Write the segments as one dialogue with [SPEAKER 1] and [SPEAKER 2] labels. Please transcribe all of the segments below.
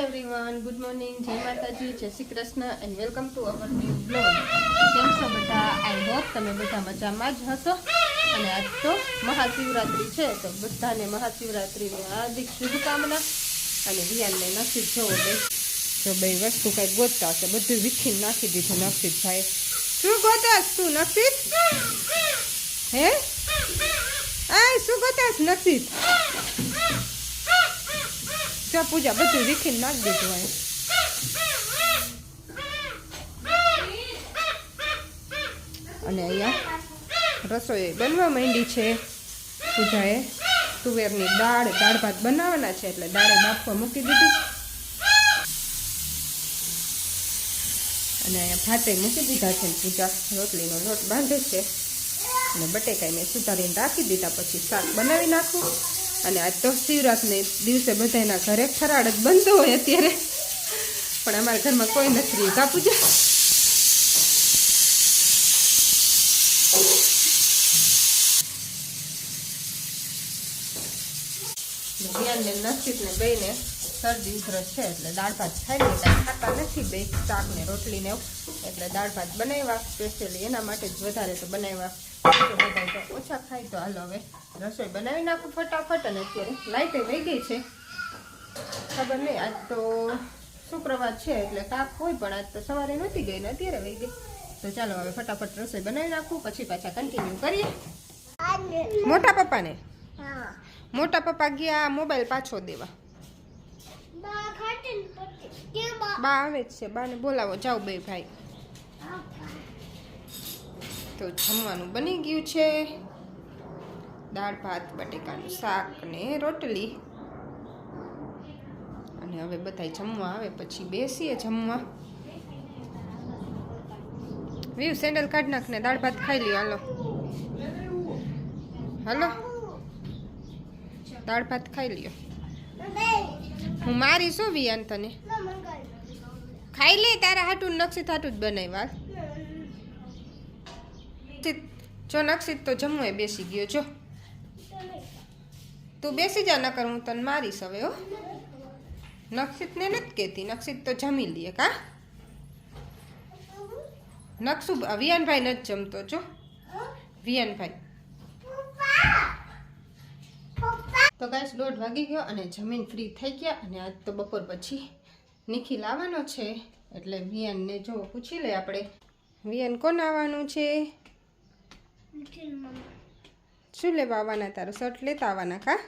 [SPEAKER 1] Everyone good morning જય માતાજી જય Shri Krishna and welcome to our new blog કેમ છો બધા? આઈ હોપ તમે બધા મજામાં જ હશો. અને આજ તો મહાશિવરાત્રિ છે, તો બધાને મહાશિવરાત્રિની હાર્દિક શુભકામના અને વિયાનને નસીબ જોવો બે જો બે વસ્તુ કંઈક ગોતતા હશે, બધું વીખીને નાખી દીધું નસીબભાઈ શું ગોતાસ તું નસીબ? હે? આ શું ગોતાસ નસીબ? ચા પૂજા, બધું વીખીને નાખી દીધું હોય અને અહીંયા રસોઈ બનવા માંડી છે પૂજાએ. તુવેરની દાળ દાળ ભાત બનાવવાના છે, એટલે દાળે બાફવા મૂકી દીધું. અને અહીંયા ભાતે મૂકી દીધા છે પૂજા, રોટલીનો લોટ બાંધે છે. અને બટેકાઈ મેં સુધારીને રાખી દીધા, પછી શાક બનાવી નાખું. અને આજ તો શિવરાતને દિવસે બધાના ઘરે ફરાળ જ બનતો હોય અત્યારે. પણ અમારા ઘરમાં કોઈ નથી. રહ્યું કા પૂજા? ધ્યાનને નસીબને બેને શરદી ઉધરસ છે એટલે દાળ ભાત ખાઈ ખાતા નથી બે શાક ને રોટલી ને એટલે દાળ ભાત બનાવ્યા. સ્પેશિયલી એના માટે જ વધારે તો બનાવ્યા. બધા ઓછા ખાય તો હાલો હવે. રસોઈ બનાવી નાખું ફટાફટ અને અત્યારે લાઈટે વહી ગઈ છે. ખબર નહીં, આજ તો શુક્રવાર છે એટલે તાપ હોય, પણ આજ તો સવારે નહોતી ગઈ ને અત્યારે વહી ગઈ. તો ચાલો હવે ફટાફટ રસોઈ બનાવી નાખું, પછી પાછા કન્ટિન્યુ કરીએ. મોટા પપ્પાને? મોટા પપ્પા ગયા મોબાઈલ પાછો દેવા. બા આવે જ છે, બાને બોલાવો, જાઓ બે ભાઈ. તો જમવાનું બની ગયું છે. દાળ, ભાત, બટેકાનું શાક ને રોટલી. અને હવે બધા જમવા આવે, પછી બેસીએ જમવા. વ્યુ સેન્ડલ કાઢ નાખ ને દાળ, ભાત ખાઈ લ્યો, હાલો. હાલો. દાળ, ભાત ખાઈ લ્યો. હું મારી શું વિયાન તને? ખાઈ લે, તારા હાટું નક્ષિત હાટું જ બનાવ્યા જો નક્ષિત તો જમવાય બેસી ગયો, જો. તું બેસી જા, નકર હું તને મારીશ હવે, હો. નક્ષિતને નથી કહેતી નક્ષિત તો જમી લઈએ કા નક્ષુ વિયાનભાઈ નથી જમતો, જો. વિયાનભાઈ. તો ગાઈસ, દોઢ વાગી ગયો અને જમીન ફ્રી થઈ ગયા અને આજ તો બપોર પછી નિખિલ આવવાનો છે. એટલે વિયાનને જો પૂછી લે આપણે. વિયાન કોણ આવવાનું છે? શું લેવા આવવાના તારો શર્ટ લેતા આવવાના કા?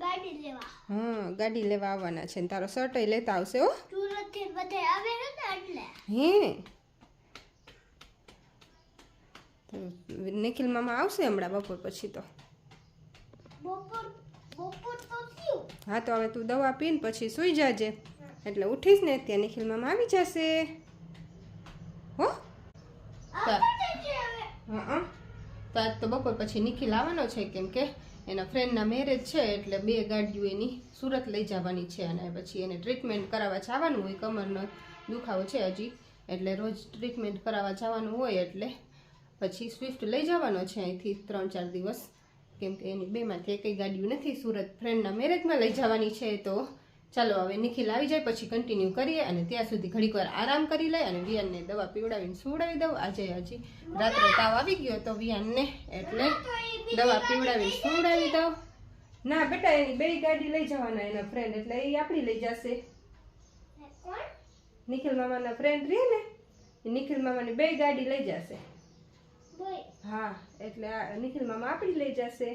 [SPEAKER 2] ગાડી લેવા.
[SPEAKER 1] હા ગાડી લેવા આવવાના છે. તારો શર્ટ લેતા આવશે હો.
[SPEAKER 2] સુરતથી આવે ને એટલે.
[SPEAKER 1] હે? નિખિલ મામા આવશે હમણાં બપોર પછી તો?
[SPEAKER 2] બપોર બપોર તો
[SPEAKER 1] હા તો હવે તું દવા પીને પછી સૂઈ જાજે. એટલે ઉઠીશ ને ત્યાં નિખિલ મામા આવી જશે. હો?
[SPEAKER 2] આવતા
[SPEAKER 1] હા. તો આજ તો બપોર પછી નિખિલ આવવાનો છે કેમ કે એના ફ્રેન્ડના મેરેજ છે એટલે બે ગાડીઓ એની સુરત લઈ જવાની છે અને પછી એને ટ્રીટમેન્ટ કરાવવા જવાનું હોય, કમરનો દુખાવો છે હજી. એટલે રોજ ટ્રીટમેન્ટ કરાવવા જવાનું હોય એટલે પછી સ્વિફ્ટ લઈ જવાનો છે અહીંથી ત્રણ ચાર દિવસ. કેમ કે એની બેમાંથી એકઈ ગાડીઓ નથી સુરત ફ્રેન્ડના મેરેજમાં લઈ જવાની છે તો. ચાલો હવે નિખિલ આવી જાય પછી કન્ટિન્યુ કરીએ અને ત્યાં સુધી ઘડીક વાર આરામ કરી લે અને વિયાનને દવા પીવડાવીને સુવડાવી દઉં. આજે હજી રાત્રે તાવ આવી ગયો તો વિયાનને એટલે દવા પીવડાવીને સુવડાવી દઉં. ના બેટા એની બે ગાડી લઈ જવાના એના ફ્રેન્ડ એટલે એ આપણી લઈ જશે. નિખિલ મામાના ફ્રેન્ડ રહે ને એ નિખિલ મામાની બે ગાડી લઈ જશે. હા એટલે આ નિખિલ મામા આપણી લઈ જશે.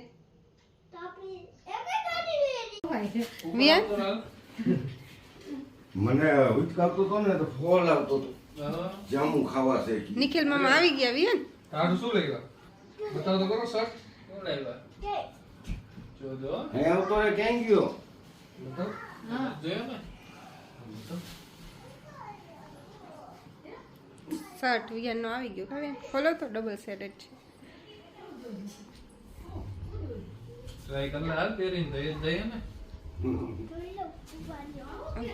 [SPEAKER 2] તો આપણી એક ગાડી લેવી
[SPEAKER 1] વિયાન?
[SPEAKER 3] મને ઉચકાવતો હતો ને તો ફોલ આવતો હતો જામુ ખાવા છે
[SPEAKER 1] નિખિલ મામા આવી ગયા વિયન
[SPEAKER 4] તારું શું લેવા? બતાવ તો કરો સર. શું લેવા? જોજો.
[SPEAKER 3] હે આવતો રે કેમ ગયો?
[SPEAKER 4] બતાવો. જોયો ને.
[SPEAKER 1] શર્ટ આવી ગયો હવે ખોલો તો ડબલ સેટેડ છે.
[SPEAKER 4] ટ્રાય કરી હાલ પહેરીને જઈએ જઈએ ને.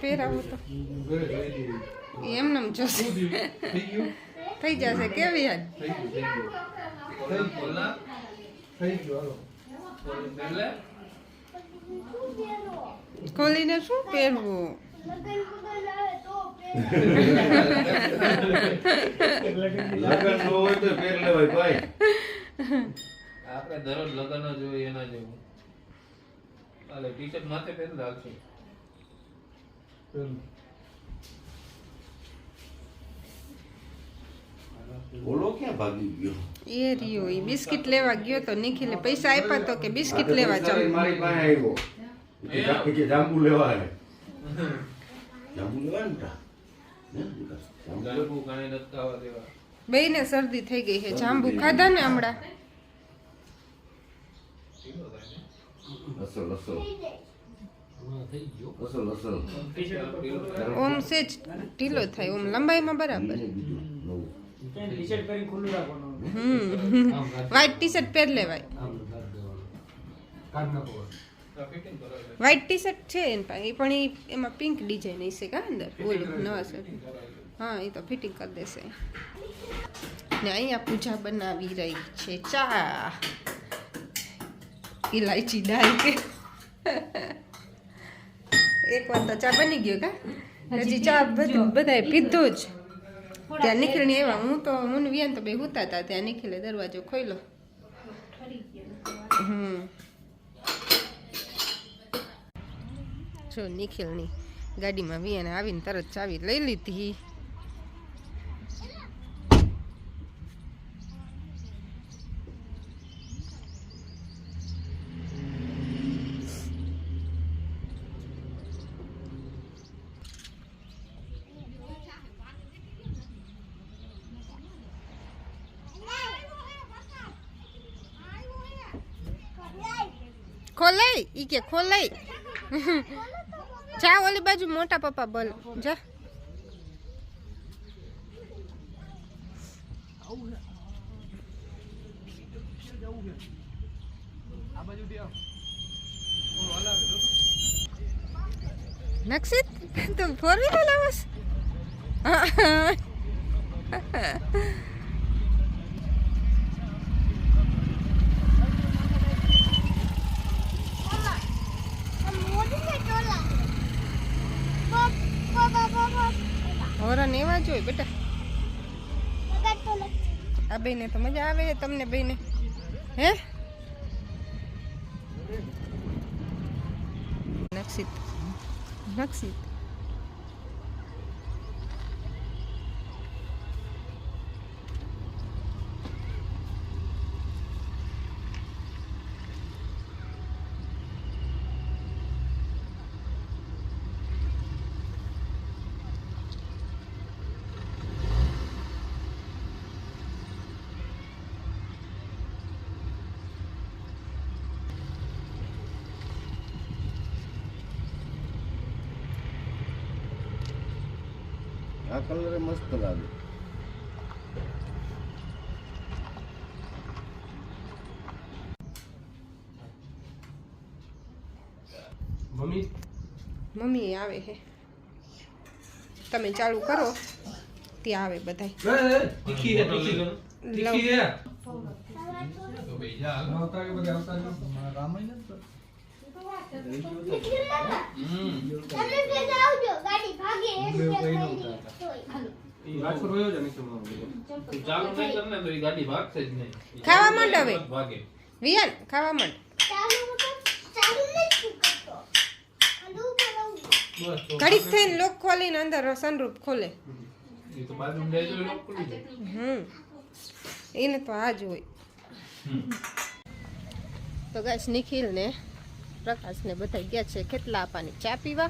[SPEAKER 1] પહેરાવું તો.
[SPEAKER 4] એમ
[SPEAKER 1] એમને જોશે.
[SPEAKER 4] થઈ
[SPEAKER 1] જશે. કેવી યાદ? ખોલીને શું પહેરવું?
[SPEAKER 2] લગન
[SPEAKER 3] હોય તો પહેર લેવાય ભાઈ.
[SPEAKER 4] આપણે દરરોજ લગન જ હોય એના જેવું. હાલે ટી શર્ટ માથે પહેરી રાખજો
[SPEAKER 3] ઓલો ક્યાં ભાગી ગયો.
[SPEAKER 1] એ રહ્યો એ બિસ્કિટ લેવા ગયો તો નિખિલે પૈસા આપ્યા તો કે બિસ્કિટ
[SPEAKER 3] આ તો
[SPEAKER 1] લેવા
[SPEAKER 3] પૈસા લઈને
[SPEAKER 1] જાવ
[SPEAKER 3] મારી પાસે આવ્યો. એ કે જા- એ કે જાંબુ લેવા હે જાંબુ લેવા ને તા? હે, વિકાસ? જાંબુ લેવા?
[SPEAKER 4] જાંબુ કાંઈ નથી ખાવા દેવા.
[SPEAKER 1] બેયને શરદી થઈ ગઈ છે. જાંબુ ખાધા ને હમણાં?
[SPEAKER 4] ઢીલો થાય ને.
[SPEAKER 3] અસલ અસલ અસલ અસલ
[SPEAKER 4] ઢીલો થાય.
[SPEAKER 1] ઓમ સેજ ઢીલો થાય ઓમ લંબાઈમાં બરાબર વ્હાઈટ ટી શર્ટ પહેર લેવાય. વ્હાઈટ ટી શર્ટ છે એન પાસે પણ એ એમાં પિંક ડિઝાઇન હશે કા અંદર? ઓલું નવા શર્ટ હા એ તો ફિટિંગ કરી દેશે. ને અહીંયા પૂજા બનાવી રહી છે ચા. ઇલાયચી ડાળ કે એક વાર તો ચા બની ગયો કા? હજી ચા બધું બધાએ પીધો જ. ત્યાં નીકળીને એવા હું તો હું વિયાન તો બે હુતા હતા ત્યાં નીકળે દરવાજો ખોલ્યો હમ. જો નિખિલની ગાડીમાં વિયાને આવીને તરત ચાવી લઈ લીધી. ખોલે ઈ કે ખોલે જા ઓલી બાજુ, મોટા પપ્પા બોલ. જા. નક્ષિત ફોર વ્હીલર લાવસ હોય બેટા. આ બેને તો મજા આવે તમને બેને. હે? નક્ષિત નક્ષિત
[SPEAKER 3] આ કલર મસ્ત લાગે
[SPEAKER 5] મમ્મી
[SPEAKER 1] મમ્મી આવે છે તમે ચાલુ કરો ત્યાં આવે બધાય
[SPEAKER 4] તીખી હે, તીખી કર. તીખી હે. તો ભાઈ જા હાલો.
[SPEAKER 5] આવતા કે બધા આવતા કે
[SPEAKER 4] હમ.
[SPEAKER 2] તમે પેલા આવજો ગાડી ભાગે એમ
[SPEAKER 5] એવું
[SPEAKER 1] ખાવા માંડ હવે.
[SPEAKER 4] ભાગે.
[SPEAKER 1] વિયાન ખાવા માંડ. ઘડીક થઈને લોક ખોલીને અંદર સનરૂપ ખોલે. હમ. એને તો આ જ હોય. તો ગાઈસ નિખિલ ને પ્રકાશ ને બધા ગયા છે. કેટલા આપવાની? ચા પીવા?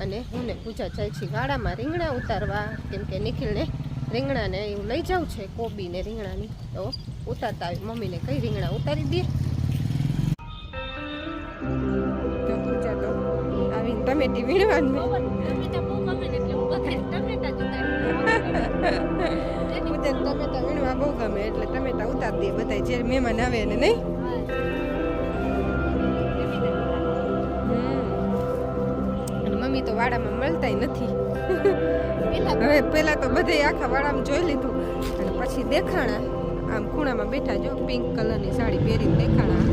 [SPEAKER 1] અને હું ને પૂજા જાય છે વાડામાં રીંગણા ઉતારવા કેમ કે નિખિલને રીંગણાને એવું લઈ જાઉં છે કોબીને રીંગણાની તો ઉતારતા આવી મમ્મીને કઈ રીંગણા ઉતારી દે. તો પૂજા તો આવી ટમેટી વીણવાનું. ટમેટા વીણવા બહુ ગમે એટલે ટમેટા ઉતારી દે બધા જે મહેમાન આવે ને નહીં? મળતાય નથી. હવે પેલા તો બધે આખા વાડામાં જોઈ લીધું. અને પછી દેખાણા. આમ ખૂણામાં બેઠા જો પિંક કલરની સાડી પહેરીને દેખાણા.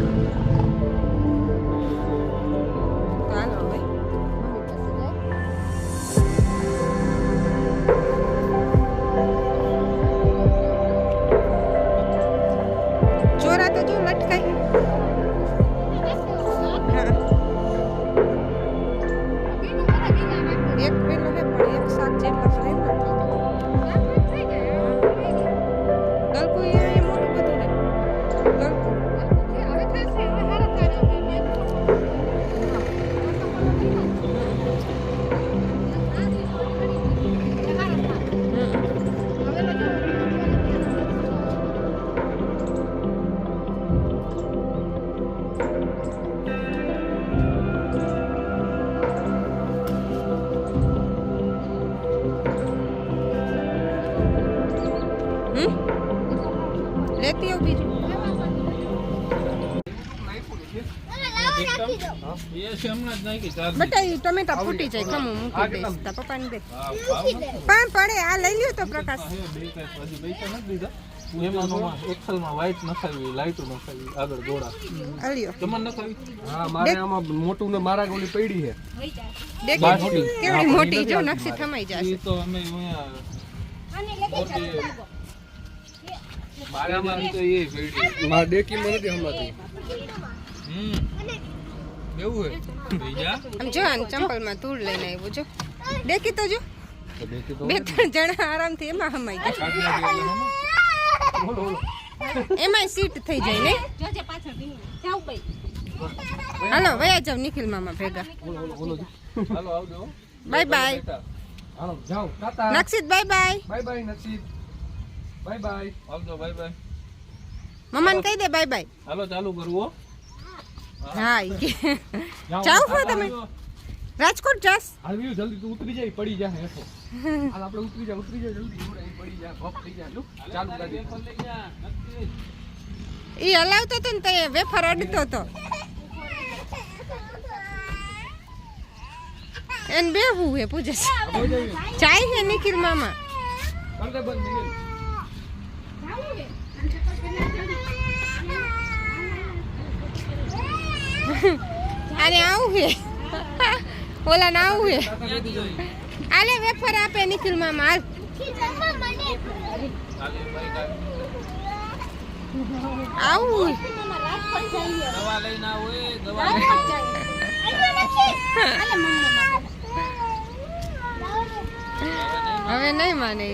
[SPEAKER 1] બટા ઈ ટમેટા ફૂટી જાય ખમું મૂકી દઈશ તાર પપ્પાને દે
[SPEAKER 4] હા, ભાવ નથી.
[SPEAKER 1] પણ પડે આ લઈ લ્યો તો પ્રકાશ
[SPEAKER 4] હે, બે કાંઈ હજી પૈસા નથી દીધા એમાં નોમાં એક્સેલમાં વ્હાઈટ નખાવી લાઈટો નખાવી આગળ ગોળા
[SPEAKER 1] આ લ્યો
[SPEAKER 4] તમારે નખાવી
[SPEAKER 5] હા મારે આમાં મોટું ને મારા ગોલી પડી છે
[SPEAKER 1] દેખી
[SPEAKER 4] બાસુંદી.
[SPEAKER 1] કેવડી મોટી જો નકશી થમાઈ
[SPEAKER 4] એ
[SPEAKER 1] જશે
[SPEAKER 4] તો અમે અહીંયા
[SPEAKER 2] અને લેકે
[SPEAKER 4] મોટી બારામાં તો એ પડી
[SPEAKER 5] મારા ડેકીમાં નથી હમણાંથી
[SPEAKER 4] હમ એવું હે બીજા
[SPEAKER 1] આમ જો આને ચંપલમાં ધૂળ લઈને આવ્યો જો. દેખી તો જો. બે ત્રણ જણા આરામથી એમાં હમાઈ ગયા. એમાંય સીટ થઈ જાય ને? હાલો વયા જાવ નિખિલ મામા ભેગા.
[SPEAKER 4] હાલો આવજો.
[SPEAKER 1] Bye bye. Nakshit bye bye.
[SPEAKER 5] Bye bye Nakshit bye bye.
[SPEAKER 4] આવજો બાય બાય.
[SPEAKER 1] મમ્માને કહી દે બાય બાય.
[SPEAKER 4] હાલો ચાલુ કરવું હો.
[SPEAKER 1] ઈ જાવ છો તમે. રાજકોટ જાસ
[SPEAKER 5] આવ્યું જલ્દી તું ઉતરી જાય પડી જાય હેઠો. હાલ આપણે ઉતરી જાય ઉતરી જાય જલ્દી. પડી જાય ભપ થઈ જાય લો ચાલુ કરી
[SPEAKER 4] વેફર લઈ જા.
[SPEAKER 1] ઈ હલાવતો તો ને તે વેફર અડતો તો. એને બે હું પૂજે.
[SPEAKER 5] જાય
[SPEAKER 1] હે નિખિલ મામા.
[SPEAKER 5] બંધ
[SPEAKER 1] આને આવું હે? ઓલા ના આવું હે? આલે વેફર આપે નિખિલ મામા. આવું હવે નહીં માને.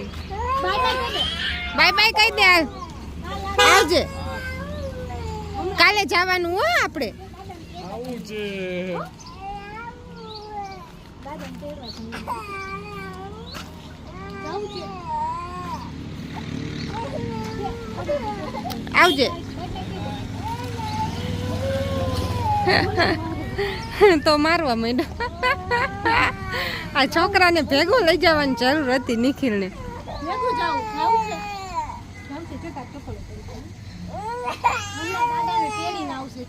[SPEAKER 1] બાય બાય કહી દે આવજે. કાલે જવાનું હો આપણે.
[SPEAKER 5] આવું છે
[SPEAKER 1] આવજે. તો મારવા માંડ્યો. આ છોકરાને ભેગું લઈ જવાની જરૂર હતી નિખિલને.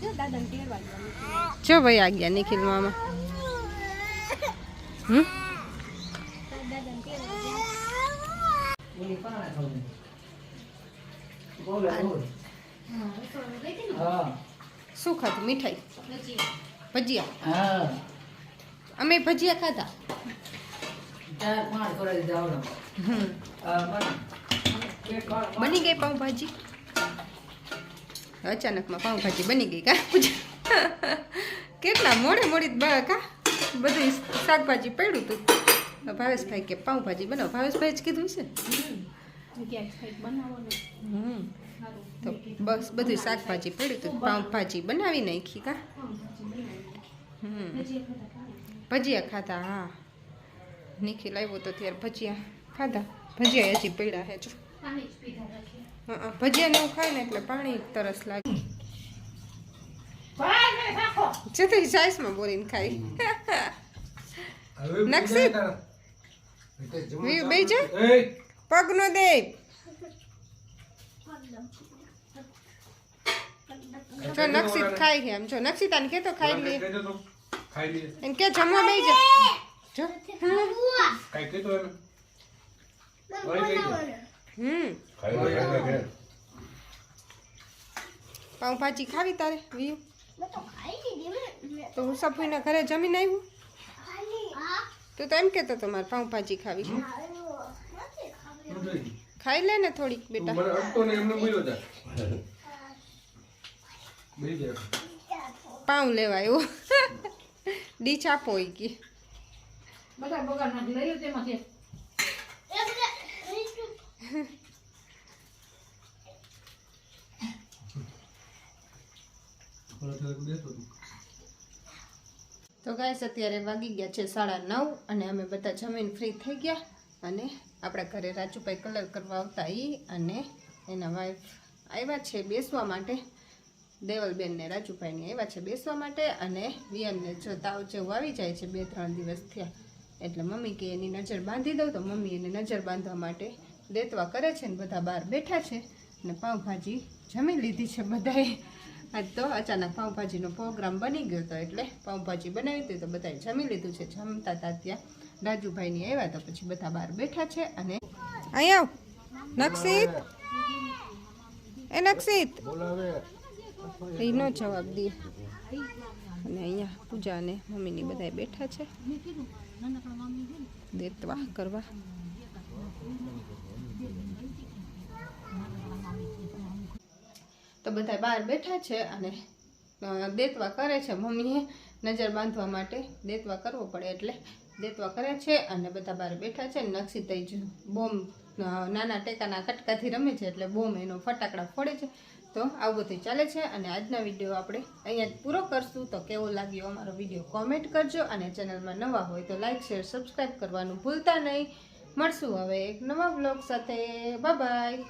[SPEAKER 1] જો ભાઈ આ ગયા નિખિલ મામા. શું ખાધું? મીઠાઈ? ભજીયા? અમે ભજીયા ખાધા. બની ગઈ પાઉંભાજી? અચાનકમાં પાઉંભાજી બની ગઈ કા? પૂજા. કેટલા મોડે મોડી બા કા? બધું શાકભાજી પડ્યું હતું ભાવેશભાઈ કે પાઉંભાજી બનાવો. ભાવેશભાઈ જ કીધું છે હમ. તો બસ બધું શાકભાજી પડ્યું હતું પાઉંભાજી બનાવી નાખી કા? હમ. ભજીયા ખાધા હા. નિખિલ આવ્યો તો ત્યારે ભજીયા ખાધા. ભજીયા હજી પડ્યા હે જો. હા ભજીયા ને એવું ખાય ને એટલે પાણી તરસ લાગે. જતી સાઈસમાં બોલીને ખાઈ
[SPEAKER 5] હવે
[SPEAKER 1] નકશી. વી બે જા
[SPEAKER 5] એ
[SPEAKER 1] પગ નો દે જો નક્ષિત ખાઈ છે એમ જો નક્ષિતાને કે તો ખાઈ લે
[SPEAKER 5] એમ ખાઈ લે
[SPEAKER 1] કે જમવા બે જો જો
[SPEAKER 5] કઈ દે
[SPEAKER 1] હમ
[SPEAKER 3] પાઉં લે,
[SPEAKER 1] પાઉંભાજી ખાવી તારે વીયુ
[SPEAKER 2] તો
[SPEAKER 1] હું સફુઈના ઘરે જમીને આવ્યું તું તો એમ કહેતો તો મારે પાઉંભાજી ખાવી. ખાઈ લે ને
[SPEAKER 5] થોડીક
[SPEAKER 1] બેટા. પાઉં લેવા આવ્યો ડીચ આપો ઈ કે.
[SPEAKER 2] એ બધા-
[SPEAKER 1] તો ગાઈસ, અત્યારે વાગી ગયા છે સાડા નવ અને અમે બધા જમીન ફ્રી થઈ ગયા અને આપણા ઘરે રાજુભાઈ કલર કરવા આવતા એ અને એના વાઈફ આવ્યા છે બેસવા માટે. દેવલબેનને રાજુભાઈને આવ્યા છે બેસવા માટે અને વિયનને જો તાવ જેવું આવી જાય છે બે ત્રણ દિવસ થયા. એટલે મમ્મી કે એની નજર બાંધી દઉં તો મમ્મી એને નજર બાંધવા માટે દેતવા કરે છે ને બધા બહાર બેઠા છે. અને પાઉંભાજી જમી લીધી છે બધાએ. આજ તો અચાનક પાઉંભાજીનો પ્રોગ્રામ બની ગયો હતો એટલે પાઉંભાજી બનાવી હતી તો બધાએ જમી લીધું છે. જમતા હતા ત્યાં રાજુભાઈની આવ્યા તો પછી બધા બહાર બેઠા છે અને અહીંયા નક્ષિત એ નક્ષિત એનો જવાબ દે. અને અહીંયા પૂજા અને મમ્મીની બધાએ બેઠા છે. દેતવા કરવા. તો બધા બહાર બેઠા છે અને દેતવા કરે છે. મમ્મીએ નજર બાંધવા માટે દેતવા કરવો પડે એટલે દેતવા કરે છે અને બધા બહાર બેઠા છે. ને નક્ષિત જ બોમ્બ નાના ટેકાના કટકાથી રમે છે એટલે બોમ્બ એનો ફટાકડા ફોડે છે. તો આવું બધું ચાલે છે અને આજના વીડિયો આપણે અહીંયા જ પૂરો કરશું. તો કેવો લાગ્યો અમારો વીડિયો કોમેન્ટ કરજો અને ચેનલમાં નવા હોય તો લાઇક શેર સબસ્ક્રાઈબ કરવાનું ભૂલતા નહીં. મળશું હવે એક નવા બ્લોગ સાથે. બાય.